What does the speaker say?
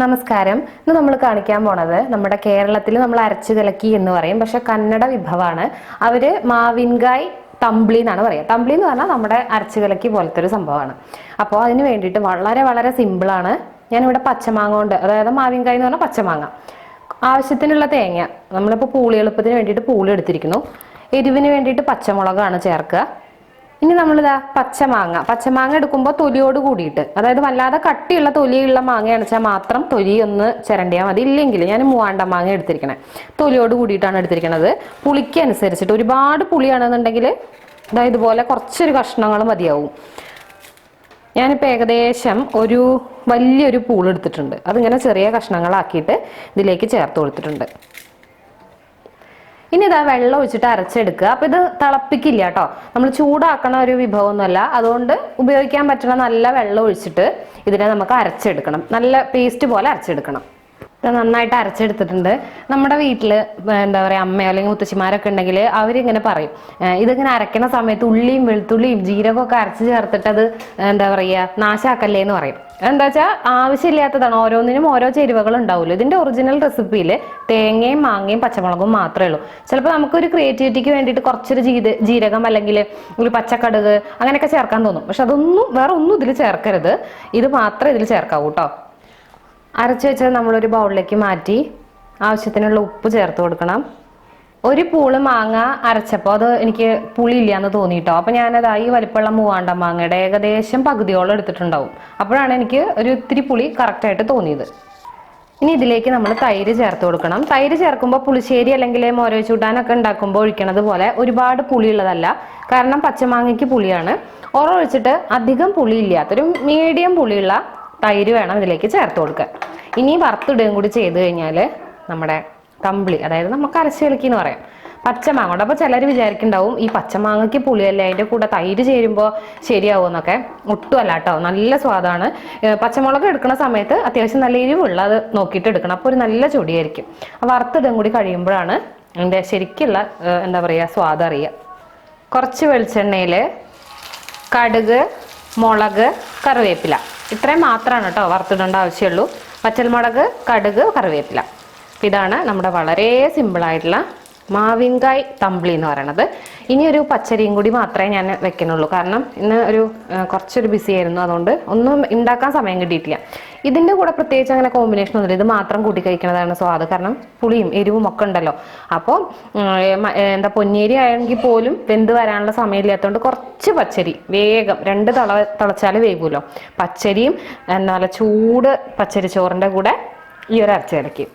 നമസ്കാരം. ഇന്ന് നമ്മൾ കാണിക്കാൻ പോണത് നമ്മുടെ കേരളത്തിൽ നമ്മൾ അരച്ചു കലക്കി എന്ന് പറയും. പക്ഷെ കന്നഡ വിഭവമാണ്. അവർ മാവിൻകായ് തമ്പ്ലി എന്നാണ് പറയുക തമ്പ്ലി എന്ന് പറഞ്ഞാൽ നമ്മുടെ അരച്ചു കലക്കി പോലത്തെ ഒരു സംഭവമാണ്. അപ്പോൾ അതിന് വേണ്ടിയിട്ട് വളരെ വളരെ സിമ്പിളാണ് ഞാനിവിടെ പച്ചമാങ്ങ കൊണ്ട് അതായത് മാവിൻകായ് എന്ന് പറഞ്ഞാൽ പച്ചമാങ്ങ. ആവശ്യത്തിനുള്ള തേങ്ങ. നമ്മളിപ്പോൾ പൂളി എളുപ്പത്തിന് വേണ്ടിയിട്ട് പൂളി എടുത്തിരിക്കുന്നു. എരിവിന് വേണ്ടിയിട്ട് പച്ചമുളകാണ് ചേർക്കുക. ഇനി നമ്മളിതാ പച്ചമാങ്ങ പച്ചമാങ്ങ എടുക്കുമ്പോൾ തൊലിയോട് കൂടിയിട്ട്. അതായത് വല്ലാതെ കട്ടിയുള്ള തൊലിയുള്ള മാങ്ങ അടച്ചാൽ മാത്രം തൊലി ഒന്ന് ചിരണ്ടിയാൽ മതി. ഇല്ലെങ്കിൽ ഞാൻ മൂവാണ്ട മാങ്ങ എടുത്തിരിക്കണേ. തൊലിയോട് കൂടിയിട്ടാണ് എടുത്തിരിക്കണത്. പുളിക്ക് അനുസരിച്ചിട്ട് ഒരുപാട് പുളിയാണെന്നുണ്ടെങ്കിൽ ഇതാ ഇതുപോലെ കുറച്ചൊരു കഷ്ണങ്ങൾ മതിയാവും. ഞാനിപ്പോൾ ഏകദേശം ഒരു വലിയൊരു പൂൾ എടുത്തിട്ടുണ്ട്. അതിങ്ങനെ ചെറിയ കഷ്ണങ്ങളാക്കിയിട്ട് ഇതിലേക്ക് ചേർത്ത് കൊടുത്തിട്ടുണ്ട്. ഇനി ഇതാ വെള്ളം ഒഴിച്ചിട്ട് അരച്ചെടുക്കുക. അപ്പൊ ഇത് തിളപ്പിക്കില്ല കേട്ടോ. നമ്മൾ ചൂടാക്കണ ഒരു വിഭവമൊന്നുമല്ല. അതുകൊണ്ട് ഉപയോഗിക്കാൻ പറ്റുന്ന നല്ല വെള്ളം ഒഴിച്ചിട്ട് ഇതിനെ നമുക്ക് അരച്ചെടുക്കണം. നല്ല പേസ്റ്റ് പോലെ അരച്ചെടുക്കണം. നന്നായിട്ട് അരച്ചെടുത്തിട്ടുണ്ട്. നമ്മുടെ വീട്ടിൽ എന്താ പറയുക അമ്മയോ അല്ലെങ്കിൽ മുത്തശ്ശിമാരൊക്കെ ഉണ്ടെങ്കിൽ അവരിങ്ങനെ പറയും. ഇതിങ്ങനെ അരയ്ക്കുന്ന സമയത്ത് ഉള്ളിയും വെളുത്തുള്ളിയും ജീരകമൊക്കെ അരച്ച് ചേർത്തിട്ട് അത് എന്താ പറയുക നാശാക്കല്ലേ എന്ന് പറയും. എന്താ വെച്ചാൽ ആവശ്യമില്ലാത്തതാണ്. ഓരോന്നിനും ഓരോ ചേരുവകൾ ഉണ്ടാവുമല്ലോ. ഇതിന്റെ ഒറിജിനൽ റെസിപ്പിയിൽ തേങ്ങയും മാങ്ങയും പച്ചമുളകും മാത്രമേ ഉള്ളൂ. ചിലപ്പോൾ നമുക്കൊരു ക്രിയേറ്റിവിറ്റിക്ക് വേണ്ടിയിട്ട് കുറച്ചൊരു ജീത ജീരകം അല്ലെങ്കിൽ ഒരു പച്ചക്കടുക് അങ്ങനെയൊക്കെ ചേർക്കാൻ തോന്നും. പക്ഷെ അതൊന്നും വേറെ ഒന്നും ഇതിൽ ചേർക്കരുത്. ഇത് മാത്രമേ ഇതിൽ ചേർക്കാവൂ കേട്ടോ അരച്ച് വെച്ചത് നമ്മളൊരു ബൗളിലേക്ക് മാറ്റി ആവശ്യത്തിനുള്ള ഉപ്പ് ചേർത്ത് കൊടുക്കണം. ഒരു പൂൾ മാങ്ങ അരച്ചപ്പോൾ അത് എനിക്ക് പുളിയില്ല എന്ന് തോന്നിയിട്ടോ. അപ്പോൾ ഞാനത് ഈ വലിപ്പമുള്ള മൂവാണ്ട മാങ്ങയുടെ ഏകദേശം പകുതിയോളം എടുത്തിട്ടുണ്ടാവും. അപ്പോഴാണ് എനിക്ക് ഒരു ഇത്തിരി പുളി കറക്റ്റായിട്ട് തോന്നിയത്. ഇനി ഇതിലേക്ക് നമ്മൾ തൈര് ചേർത്ത് കൊടുക്കണം. തൈര് ചേർക്കുമ്പോൾ പുളിശ്ശേരി അല്ലെങ്കിൽ മോരോ ചൂട്ടാനൊക്കെ ഉണ്ടാക്കുമ്പോൾ ഒഴിക്കണത് പോലെ ഒരുപാട് പുളിയുള്ളതല്ല. കാരണം പച്ചമാങ്ങയ്ക്ക് പുളിയാണ്. ഒഴിച്ചിട്ട് അധികം പുളിയില്ലാത്തൊരു മീഡിയം പുളിയുള്ള തൈര് വേണം ഇതിലേക്ക് ചേർത്ത് കൊടുക്കുക ഇനി വറുത്തിടുകയും കൂടി ചെയ്ത് കഴിഞ്ഞാൽ നമ്മുടെ കമ്പിളി അതായത് നമുക്ക് അരച്ചെളിക്കി എന്ന് പറയാം. പച്ചമാങ്ങ അപ്പോൾ ചിലർ വിചാരിക്കുന്നുണ്ടാവും ഈ പച്ചമാങ്ങയ്ക്ക് പുളിയല്ലേ അതിന്റെ കൂടെ തൈര് ചേരുമ്പോൾ ശരിയാവും എന്നൊക്കെ. ഒട്ടും അല്ല കേട്ടോ നല്ല സ്വാദാണ്. പച്ചമുളക് എടുക്കുന്ന സമയത്ത് അത്യാവശ്യം നല്ല എരിവുള്ള അത് നോക്കിയിട്ട് എടുക്കണം. അപ്പോൾ ഒരു നല്ല ചൊടിയായിരിക്കും. വറുത്തിടും കൂടി കഴിയുമ്പോഴാണ് അതിന്റെ ശരിക്കുള്ള എന്താ പറയുക സ്വാദ് അറിയുക. കുറച്ച് വെളിച്ചെണ്ണയിൽ കടുക് മുളക് കറിവേപ്പില. ഇത്രയും മാത്രമാണ് കേട്ടോ വറുത്തിടേണ്ട ആവശ്യമുള്ളൂ. പച്ചൽമുളക് കടുക് കറിവേപ്പില. ഇതാണ് നമ്മുടെ വളരെ സിമ്പിളായിട്ടുള്ള മാവിൻകായ് തമ്പിളി എന്ന് പറയണത്. ഇനി ഒരു പച്ചരിയും കൂടി മാത്രമേ ഞാൻ വെക്കുന്നുള്ളൂ. കാരണം ഇന്ന് ഒരു കുറച്ചൊരു ബിസി ആയിരുന്നു. അതുകൊണ്ട് ഒന്നും ഉണ്ടാക്കാൻ സമയം കിട്ടിയിട്ടില്ല. ഇതിന്റെ കൂടെ പ്രത്യേകിച്ച് അങ്ങനെ കോമ്പിനേഷൻ ഒന്നുമില്ല. ഇത് മാത്രം കൂട്ടി കഴിക്കുന്നതാണ് സ്വാദ്. കാരണം പുളിയും എരിവും ഒക്കെ ഉണ്ടല്ലോ. അപ്പോൾ എന്താ പൊന്നേരി ആയെങ്കിൽ പോലും വെന്ത് വരാനുള്ള സമയമില്ലാത്തതുകൊണ്ട് കുറച്ച് പച്ചരി വേഗം രണ്ട് തള തിളച്ചാൽ വേകുമല്ലോ പച്ചരിയും എന്താ പറയുക ചൂട് പച്ചരി ചോറിന്റെ കൂടെ ഈ ഒരു അരച്ചിറക്കി